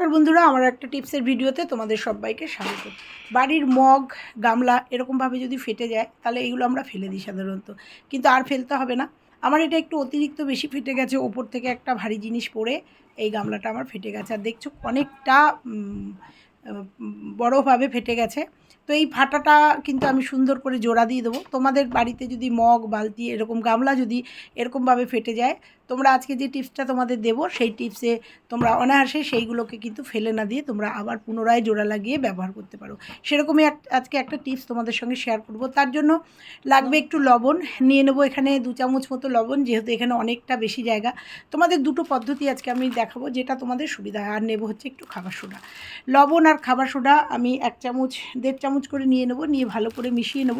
নমস্কার বন্ধুরা, আমার একটা টিপসের ভিডিওতে তোমাদের সবাইকে স্বাগত। বাড়ির মগ, গামলা এরকমভাবে যদি ফেটে যায়, তাহলে এগুলো আমরা ফেলে দিই সাধারণত। কিন্তু আর ফেলতে হবে না। আমার এটা একটু অতিরিক্ত বেশি ফেটে গেছে, ওপর থেকে একটা ভারী জিনিস পড়ে, এই গামলাটা আমার ফেটে গেছে। আর দেখছ অনেকটা বড়োভাবে ফেটে গেছে। তো এই ফাটাটা কিন্তু আমি সুন্দর করে জোড়া দিয়ে দেবো। তোমাদের বাড়িতে যদি মগ, বালতি এরকম গামলা যদি এরকমভাবে ফেটে যায় তোমরা আজকে যে টিপসটা তোমাদের দেবো, সেই টিপসে তোমরা অনায়াসে সেইগুলোকে কিন্তু ফেলে না দিয়ে তোমরা আবার পুনরায় জোড়া লাগিয়ে ব্যবহার করতে পারো। সেরকমই আজকে একটা টিপস তোমাদের সঙ্গে শেয়ার করব। তার জন্য লাগবে একটু লবণ। নিয়ে নেব এখানে দু চামচ মতো লবণ, যেহেতু এখানে অনেকটা বেশি জায়গা। তোমাদের দুটো পদ্ধতি আজকে আমি দেখাবো, যেটা তোমাদের সুবিধা হয়। আর নেব হচ্ছে একটু খাবার সোডা। লবণ আর খাবার সোডা আমি এক চামচ, দেড় চামচ করে নিয়ে নেব। নিয়ে ভালো করে মিশিয়ে নেব।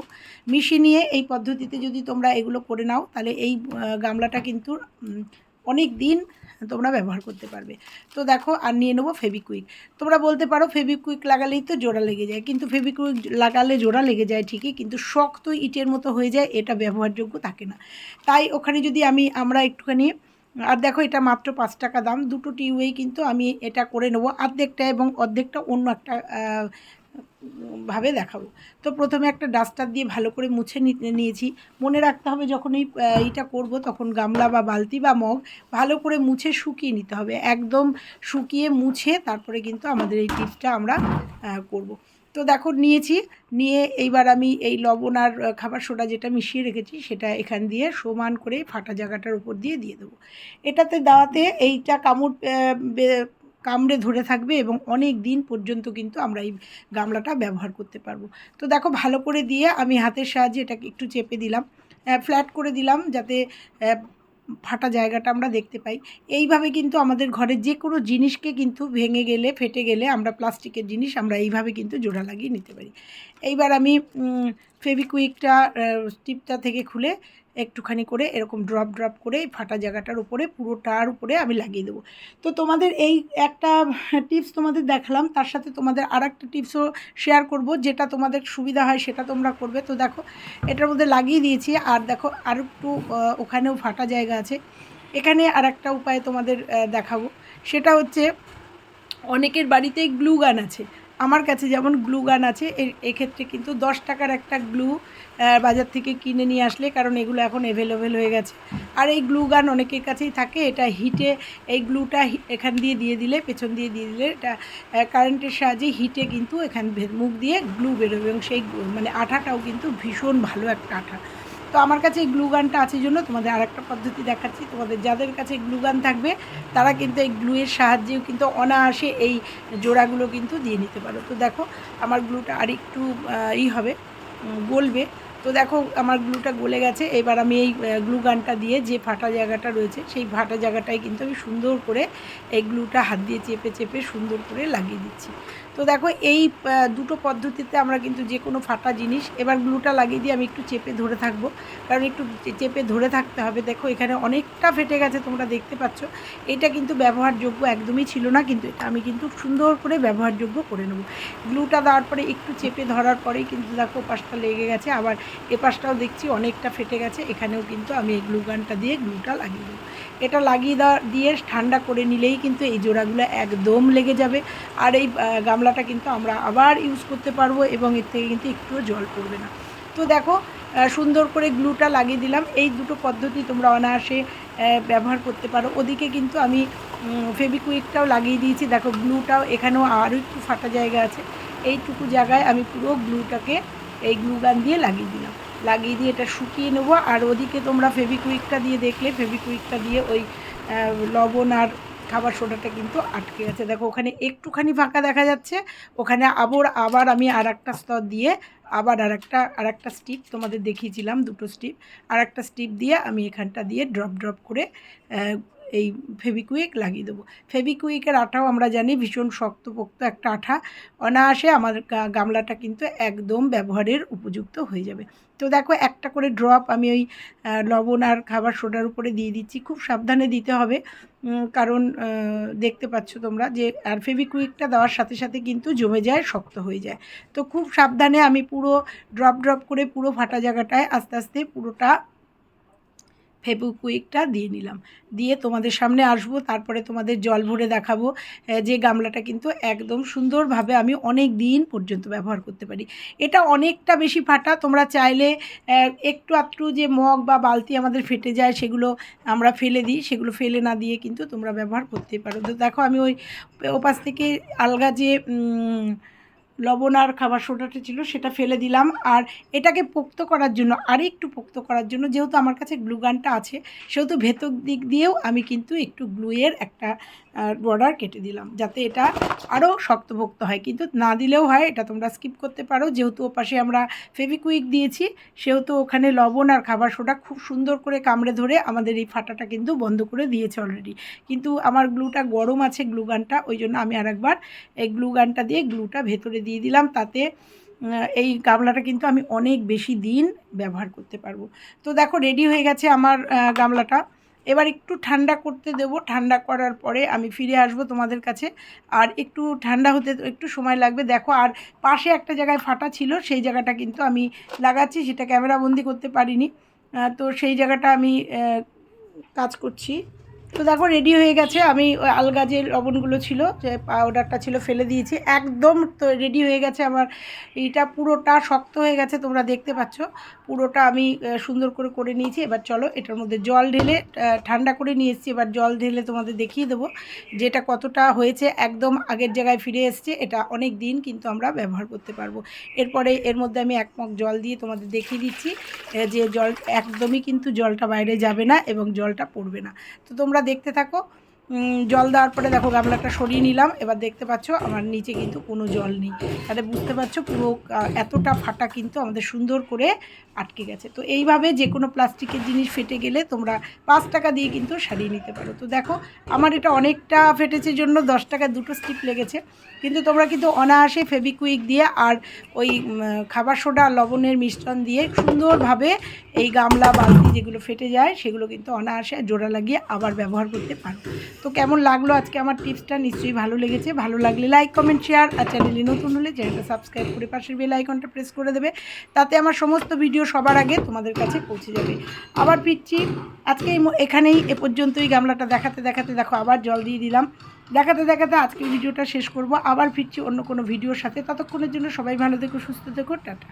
মিশিয়ে নিয়ে এই পদ্ধতিতে যদি তোমরা এগুলো করে নাও, তাহলে এই গামলাটা কিন্তু অনেক দিন তোমরা ব্যবহার করতে পারবে। তো দেখো, আর নিয়ে নেব ফেবিকুইক তোমরা বলতে পারো ফেবিকুইক লাগালেই তো জোড়া লেগে যায়, কিন্তু ফেবিকুইক লাগালে জোড়া লেগে যায় ঠিকই, কিন্তু শক্ত ইটের মতো হয়ে যায়, এটা ব্যবহারযোগ্য থাকে না। তাই ওখানে যদি আমি, আমরা একটুখানি, আর দেখো এটা মাত্র পাঁচ টাকা দাম, দুটো টিউবেই কিন্তু আমি এটা করে নেব অর্ধেকটা এবং অর্ধেকটা অন্য একটা ভাবে দেখাবো। তো প্রথমে একটা ডাস্টার দিয়ে ভালো করে মুছে নিয়েছি। মনে রাখতে হবে যখন এই এইটা করব তখন গামলা বা বালতি বা মগ ভালো করে মুছে শুকিয়ে নিতে হবে। একদম শুকিয়ে মুছে তারপরে কিন্তু আমাদের এই টিপসটা আমরা করব। তো দেখো নিয়েছি, নিয়ে এইবার আমি এই লবণ আর খাবার সোডা যেটা মিশিয়ে রেখেছি সেটা এখান দিয়ে সমান করে ফাটা জায়গাটার উপর দিয়ে দিয়ে দেবো। এটাতে দেওয়াতে এইটা কামড় কামড়ে ধরে থাকবে এবং অনেক দিন পর্যন্ত কিন্তু আমরা এই গামলাটা ব্যবহার করতে পারব। তো দেখো ভালো করে দিয়ে আমি হাতের সাহায্যে এটাকে একটু চেপে দিলাম। ফ্ল্যাট করে দিলাম যাতে ফাটা জায়গাটা আমরা দেখতে পাই। এইভাবে কিন্তু আমাদের ঘরের যে কোনো জিনিসকে কিন্তু ভেঙে গেলে, ফেটে গেলে আমরা প্লাস্টিকের জিনিস আমরা এইভাবে কিন্তু জোড়া লাগিয়ে নিতে পারি। এইবার আমি ফেবিকুইকটা স্টিপটা থেকে খুলে একটুখানি করে এরকম ড্রপ ড্রপ করে এই ফাটা জায়গাটার উপরে, পুরোটার উপরে আমি লাগিয়ে দেবো। তো তোমাদের এই একটা টিপস তোমাদের দেখালাম, তার সাথে তোমাদের আর একটা টিপসও শেয়ার করব, যেটা তোমাদের সুবিধা হয় সেটা তোমরা করবে। তো দেখো, এটার মধ্যে লাগিয়ে দিয়েছি, আর দেখো আর একটু ওখানেও ফাটা জায়গা আছে। এখানে আর একটা উপায় তোমাদের দেখাবো। সেটা হচ্ছে, অনেকের বাড়িতেই গ্লু গান আছে। আমার কাছে যেমন গ্লু গান আছে এক্ষেত্রে কিন্তু দশ টাকার একটা গ্লু বাজার থেকে কিনে নিয়ে আসলে, কারণ এগুলো এখন অ্যাভেলেবেল হয়ে গেছে। আর এই গ্লু গান অনেকের কাছেই থাকে, এটা হিটে, এই গ্লুটা এখান দিয়ে দিয়ে দিলে, পেছন দিয়ে দিয়ে দিলে, এটা কারেন্টের সাহায্যে হিটে কিন্তু এখান মুখ দিয়ে গ্লু বেরোবে এবং সেই মানে আঠাটাও কিন্তু ভীষণ ভালো একটা আঠা। তো আমার কাছে এই গ্লু গানটা আছে জন্য তোমাদের আর একটা পদ্ধতি দেখাচ্ছি। তোমাদের যাদের কাছে গ্লু গান থাকবে, তারা কিন্তু এই গ্লুয়ের সাহায্যেও কিন্তু অনায়াসে এই জোড়াগুলো কিন্তু দিয়ে নিতে পারো। তো দেখো, আমার গ্লুটা আর একটু ই হবে গলবে। তো দেখো, আমার গ্লুটা গলে গেছে। এবার আমি এই গ্লু গানটা দিয়ে যে ফাটা জায়গাটা রয়েছে, সেই ফাটা জায়গাটায় কিন্তু আমি সুন্দর করে এই গ্লুটা হাত দিয়ে চেপে চেপে সুন্দর করে লাগিয়ে দিচ্ছি। তো দেখো এই দুটো পদ্ধতিতে আমরা কিন্তু যে কোনো ফাটা জিনিস এবার গ্লুটা লাগিয়ে দিয়ে আমি একটু চেপে ধরে থাকব। কারণ একটু চেপে ধরে থাকতে হবে। দেখো এখানে অনেকটা ফেটে গেছে তোমরা দেখতে পাচ্ছ। এটা কিন্তু ব্যবহারযোগ্য একদমই ছিল না কিন্তু এটা আমি কিন্তু সুন্দর করে ব্যবহারযোগ্য করে নেব। গ্লুটা দেওয়ার পরে একটু চেপে ধরার পরেই কিন্তু দেখো পাশটা লেগে গেছে। আবার এ পাশটাও দেখছি অনেকটা ফেটে গেছে। এখানেও কিন্তু আমি এই গ্লু গানটা দিয়ে গ্লুটা লাগিয়ে দেবো। এটা লাগিয়ে দেওয়া দিয়ে ঠান্ডা করে নিলেই কিন্তু এই জোড়াগুলো একদম লেগে যাবে। আর এই আহ, গামলাটা কিন্তু আমরা আবার ইউজ করতে পারব এবং এর থেকে কিন্তু একটুও জল পড়বে না। তো দেখো সুন্দর করে গ্লুটা লাগিয়ে দিলাম। এই দুটো পদ্ধতি তোমরা অনায়াসে ব্যবহার করতে পারো। ওদিকে কিন্তু আমি ফেবিকুইকটাও লাগিয়ে দিয়েছি। দেখো গ্লুটাও এখানেও আরও একটু ফাটা জায়গা আছে। এইটুকু জায়গায় আমি পুরো গ্লুটাকে এই গ্লু গান দিয়ে লাগিয়ে দিলাম। লাগিয়ে দিয়ে এটা শুকিয়ে নেব। আর ওদিকে তোমরা ফেবিকুইকটা দিয়ে দেখলে ফেবিকুইকটা দিয়ে ওই লবণ আর খাবার সোডাটা কিন্তু আটকে গেছে। দেখো, ওখানে একটুখানি ফাঁকা দেখা যাচ্ছে। ওখানে আবার আবার আমি আর একটা স্তর দিয়ে আবার আর একটা আর একটা স্টিপ তোমাদের দেখিয়েছিলাম, দুটো স্টিপ। আর একটা স্টিপ দিয়ে আমি এখানটা দিয়ে ড্রপ ড্রপ করে এই ফেবিকুইক লাগিয়ে দেবো। ফেবিকুইকের আঠাও আমরা জানি ভীষণ শক্তপোক্ত একটা আঠা। অনায়াসে আমার গামলাটা কিন্তু একদম ব্যবহারের উপযুক্ত হয়ে যাবে। তো দেখো, একটা করে ড্রপ আমি ওই লবণ আর খাবার সোডার উপরে দিয়ে দিচ্ছি। খুব সাবধানে দিতে হবে। কারণ দেখতে পাচ্ছ তোমরা যে, আর ফেবিকুইকটা দেওয়ার সাথে সাথে কিন্তু জমে যায়, শক্ত হয়ে যায়। তো খুব সাবধানে আমি পুরো ড্রপ ড্রপ করে পুরো ফাটা জায়গাটায় আস্তে আস্তে পুরোটা ফেবুকুইকটা দিয়ে নিলাম। দিয়ে তোমাদের সামনে আসব, তারপরে তোমাদের জল ভরে দেখাবো যে গামলাটা কিন্তু একদম সুন্দরভাবে আমি অনেক দিন পর্যন্ত ব্যবহার করতে পারি। এটা অনেকটা বেশি ফাটা, তোমরা চাইলে একটু আধটু যে মগ বা বালতি আমাদের ফেটে যায়, সেগুলো আমরা ফেলে দিই, সেগুলো ফেলে না দিয়ে কিন্তু তোমরা ব্যবহার করতে পারো। তো দেখো, আমি ওই ওপাশ থেকে আলগা যে লবণ আর খাবার সোডাটা ছিল, সেটা ফেলে দিলাম। আর এটাকে পোক্ত করার জন্য আর একটু পোক্ত করার জন্য, যেহেতু আমার কাছে গ্লু গানটা আছে, সেহেতু ভেতর দিক দিয়েও আমি কিন্তু একটু গ্লুয়ের একটা বর্ডার কেটে দিলাম, যাতে এটা আরও শক্তপোক্ত হয়। কিন্তু না দিলেও হয়, এটা তোমরা স্কিপ করতে পারো। যেহেতু ওপাশে আমরা ফেভিকুইক দিয়েছি, সেহেতু ওখানে লবণ আর খাবার সোডা খুব সুন্দর করে কামড়ে ধরে আমাদের এই ফাটাটা কিন্তু বন্ধ করে দিয়েছে অলরেডি কিন্তু আমার গ্লুটা গরম আছে গ্লু গানটা ওই জন্য আমি আরেকবার এই গ্লু গানটা দিয়ে গ্লুটা ভেতরে দিয়ে দিলাম, তাতে এই গামলাটা কিন্তু আমি অনেক বেশি দিন ব্যবহার করতে পারব। তো দেখো রেডি হয়ে গেছে আমার গামলাটা। এবার একটু ঠান্ডা করতে দেবো। ঠান্ডা করার পরে আমি ফিরে আসব তোমাদের কাছে। আর একটু ঠান্ডা হতে, একটু সময় লাগবে। দেখো, আর পাশে একটা জায়গায় ফাটা ছিল, সেই জায়গাটা কিন্তু আমি লাগাচ্ছি, সেটা ক্যামেরা বন্দি করতে পারিনি। তো সেই জায়গাটা আমি কাজ করছি। তো দেখো রেডি হয়ে গেছে। আমি ওই আলগা যে লবণগুলো ছিল, যে পাউডারটা ছিল, ফেলে দিয়েছি। একদম তো রেডি হয়ে গেছে আমার। এইটা পুরোটা শক্ত হয়ে গেছে, তোমরা দেখতে পাচ্ছ। পুরোটা আমি সুন্দর করে করে নিয়েছি। এবার চলো, এটার মধ্যে জল ঢেলে ঠান্ডা করে নিয়ে এসেছি। এবার জল ঢেলে তোমাদের দেখিয়ে দেবো যেটা কতটা হয়েছে। একদম আগের জায়গায় ফিরে এসছে। এটা অনেক দিন কিন্তু আমরা ব্যবহার করতে পারব। এরপরে এর মধ্যে আমি এক মগ জল দিয়ে তোমাদের দেখিয়ে দিচ্ছি যে জল, একদমই কিন্তু জলটা বাইরে যাবে না এবং জলটা পড়বে না। তো তোমরা দেখতে থাকো। উম, জল দেওয়ার পরে দেখো গামলাটা সরিয়ে নিলাম। এবার দেখতে পাচ্ছ আমার নিচে কিন্তু কোনো জল নেই। তাহলে বুঝতে পারছ পুরো এতটা ফাটা কিন্তু আমাদের সুন্দর করে আটকে গেছে। তো এইভাবে যে কোনো প্লাস্টিকের জিনিস ফেটে গেলে তোমরা পাঁচ টাকা দিয়ে কিন্তু সারিয়ে নিতে পারো। তো দেখো, আমার এটা অনেকটা ফেটেছে জন্য দশ টাকা দুটো স্টিপ লেগেছে। কিন্তু তোমরা কিন্তু অনায়াসে ফেবিকুইক দিয়ে আর ওই খাবার সোডা, লবণের মিশ্রণ দিয়ে সুন্দরভাবে এই গামলা, বালতি যেগুলো ফেটে যায়, সেগুলো কিন্তু অনায়াসে জোড়া লাগিয়ে আবার ব্যবহার করতে পারো। তো কেমন লাগল আজকে আমার টিপসটা? নিশ্চয়ই ভালো লেগেছে। ভালো লাগলে লাইক কমেন্ট শেয়ার আর চ্যানেলে নতুন হলে চ্যানেলটা সাবস্ক্রাইব করে পাশের বেল আইকনটা প্রেস করে দেবে। তাতে আমার সমস্ত ভিডিও সবার আগে তোমাদের কাছে পৌঁছে যাবে। আবার ফিরছি আজকে এখানেই এ পর্যন্তই। গামলাটা দেখাতে দেখাতে দেখো আবার জল দিয়ে দিলাম। দেখাতে দেখাতে আজকের ভিডিওটা শেষ করব। আবার ফিরছি অন্য কোনো ভিডিওর সাথে। ততক্ষণের জন্য সবাই ভালো থেকো, সুস্থ থেকো, টাটা।